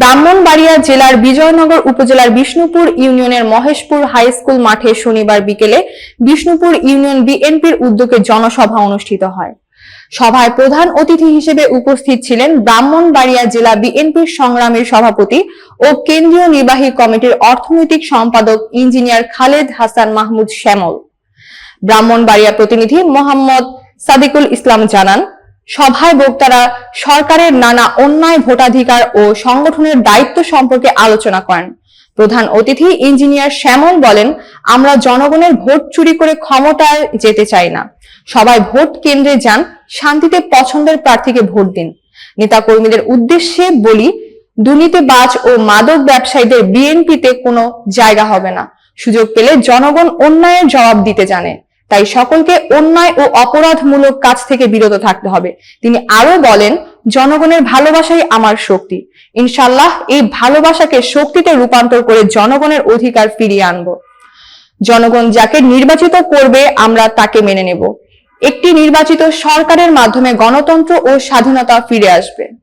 ব্রাহ্মণবাড়িয়া জেলার বিজয়নগর উপজেলার বিষ্ণুপুর ইউনিয়নের মহেশপুর হাই স্কুল মাঠে শনিবার বিকেলে বিষ্ণুপুর ইউনিয়ন বিএনপির উদ্যোগে জনসভা অনুষ্ঠিত হয়। সভায় প্রধান অতিথি হিসেবে উপস্থিত ছিলেন ব্রাহ্মণবাড়িয়া জেলা বিএনপির সংগ্রামের সভাপতি ও কেন্দ্রীয় নির্বাহী কমিটির অর্থনৈতিক সম্পাদক ইঞ্জিনিয়ার খালেদ হাসান মাহমুদ শ্যামল। ব্রাহ্মণবাড়িয়া প্রতিনিধি মোহাম্মদ সাদিকুল ইসলাম জানান সভায় বক্তারা সরকারের নানা অন্যায় ভোটাধিকার ও সংগঠনের দায়িত্ব সম্পর্কে আলোচনা করেন। প্রধান অতিথি ইঞ্জিনিয়ার শ্যামল বলেন, আমরা জনগণের ভোট চুরি করে ক্ষমতায় যেতে চাই না। সবাই ভোট কেন্দ্রে যান, শান্তিতে পছন্দের প্রার্থীকে ভোট দিন। নেতাকর্মীদের উদ্দেশ্যে বলি, দুর্নীতিবাজ ও মাদক ব্যবসায়ীদের বিএনপিতে কোনো জায়গা হবে না। সুযোগ পেলে জনগণ অন্যায়ের জবাব দিতে জানে। তাই সকলকে অন্যায় ও অপরাধমূলক কাজ থেকে বিরত থাকতে হবে। তিনি আরও বলেন, জনগণের ভালোবাসাই আমার শক্তি। ইনশাল্লাহ এই ভালোবাসাকে শক্তিতে রূপান্তর করে জনগণের অধিকার ফিরিয়ে আনব। জনগণ যাকে নির্বাচিত করবে, আমরা তাকে মেনে নেব। একটি নির্বাচিত সরকারের মাধ্যমে গণতন্ত্র ও স্বাধীনতা ফিরে আসবে।